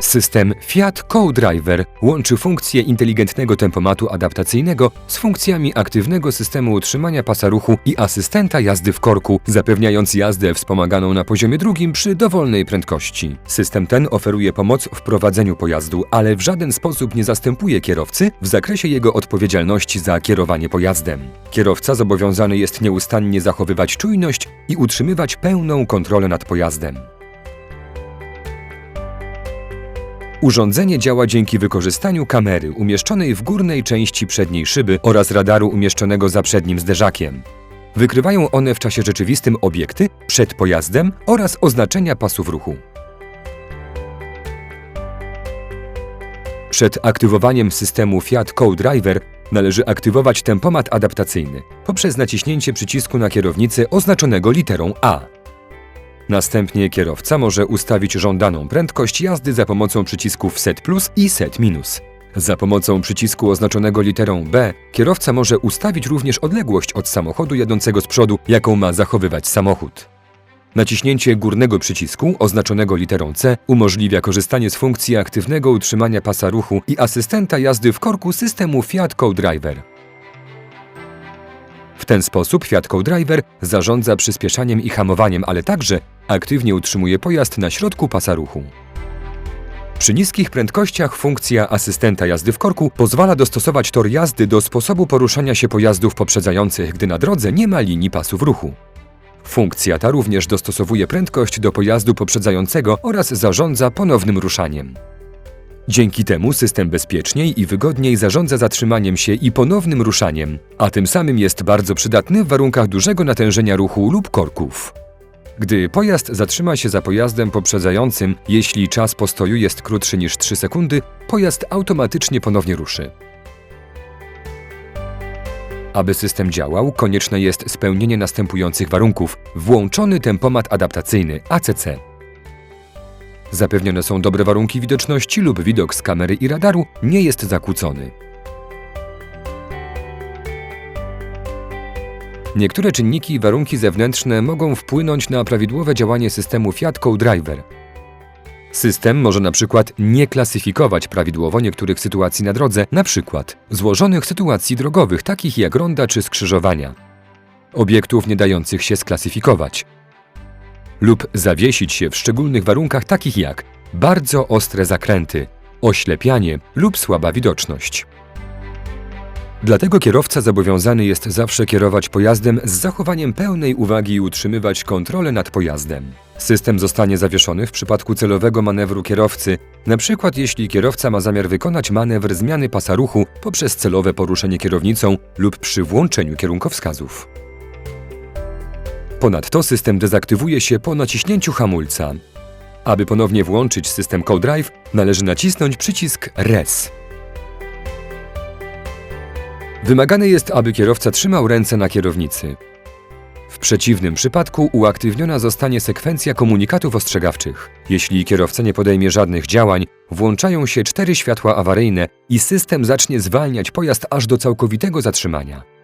System Fiat Co-Driver łączy funkcje inteligentnego tempomatu adaptacyjnego z funkcjami aktywnego systemu utrzymania pasa ruchu i asystenta jazdy w korku, zapewniając jazdę wspomaganą na poziomie drugim przy dowolnej prędkości. System ten oferuje pomoc w prowadzeniu pojazdu, ale w żaden sposób nie zastępuje kierowcy w zakresie jego odpowiedzialności za kierowanie pojazdem. Kierowca zobowiązany jest nieustannie zachowywać czujność i utrzymywać pełną kontrolę nad pojazdem. Urządzenie działa dzięki wykorzystaniu kamery umieszczonej w górnej części przedniej szyby oraz radaru umieszczonego za przednim zderzakiem. Wykrywają one w czasie rzeczywistym obiekty przed pojazdem oraz oznaczenia pasów ruchu. Przed aktywowaniem systemu Fiat Co-Driver należy aktywować tempomat adaptacyjny poprzez naciśnięcie przycisku na kierownicy oznaczonego literą A. Następnie kierowca może ustawić żądaną prędkość jazdy za pomocą przycisków Set plus i Set minus. Za pomocą przycisku oznaczonego literą B kierowca może ustawić również odległość od samochodu jadącego z przodu, jaką ma zachowywać samochód. Naciśnięcie górnego przycisku oznaczonego literą C umożliwia korzystanie z funkcji aktywnego utrzymania pasa ruchu i asystenta jazdy w korku systemu Fiat Co-Driver. Ten sposób Fiat Co-Driver zarządza przyspieszaniem i hamowaniem, ale także aktywnie utrzymuje pojazd na środku pasa ruchu. Przy niskich prędkościach funkcja asystenta jazdy w korku pozwala dostosować tor jazdy do sposobu poruszania się pojazdów poprzedzających, gdy na drodze nie ma linii pasów ruchu. Funkcja ta również dostosowuje prędkość do pojazdu poprzedzającego oraz zarządza ponownym ruszaniem. Dzięki temu system bezpieczniej i wygodniej zarządza zatrzymaniem się i ponownym ruszaniem, a tym samym jest bardzo przydatny w warunkach dużego natężenia ruchu lub korków. Gdy pojazd zatrzyma się za pojazdem poprzedzającym, jeśli czas postoju jest krótszy niż 3 sekundy, pojazd automatycznie ponownie ruszy. Aby system działał, konieczne jest spełnienie następujących warunków: włączony tempomat adaptacyjny ACC. Zapewnione są dobre warunki widoczności lub widok z kamery i radaru nie jest zakłócony. Niektóre czynniki i warunki zewnętrzne mogą wpłynąć na prawidłowe działanie systemu Fiat Co-Driver. System może na przykład nie klasyfikować prawidłowo niektórych sytuacji na drodze, na przykład złożonych sytuacji drogowych, takich jak ronda czy skrzyżowania, obiektów nie dających się sklasyfikować, lub zawiesić się w szczególnych warunkach, takich jak bardzo ostre zakręty, oślepianie lub słaba widoczność. Dlatego kierowca zobowiązany jest zawsze kierować pojazdem z zachowaniem pełnej uwagi i utrzymywać kontrolę nad pojazdem. System zostanie zawieszony w przypadku celowego manewru kierowcy, przykład jeśli kierowca ma zamiar wykonać manewr zmiany pasa ruchu poprzez celowe poruszenie kierownicą lub przy włączeniu kierunkowskazów. Ponadto system dezaktywuje się po naciśnięciu hamulca. Aby ponownie włączyć system CoDrive, należy nacisnąć przycisk RES. Wymagane jest, aby kierowca trzymał ręce na kierownicy. W przeciwnym przypadku uaktywniona zostanie sekwencja komunikatów ostrzegawczych. Jeśli kierowca nie podejmie żadnych działań, włączają się cztery światła awaryjne i system zacznie zwalniać pojazd aż do całkowitego zatrzymania.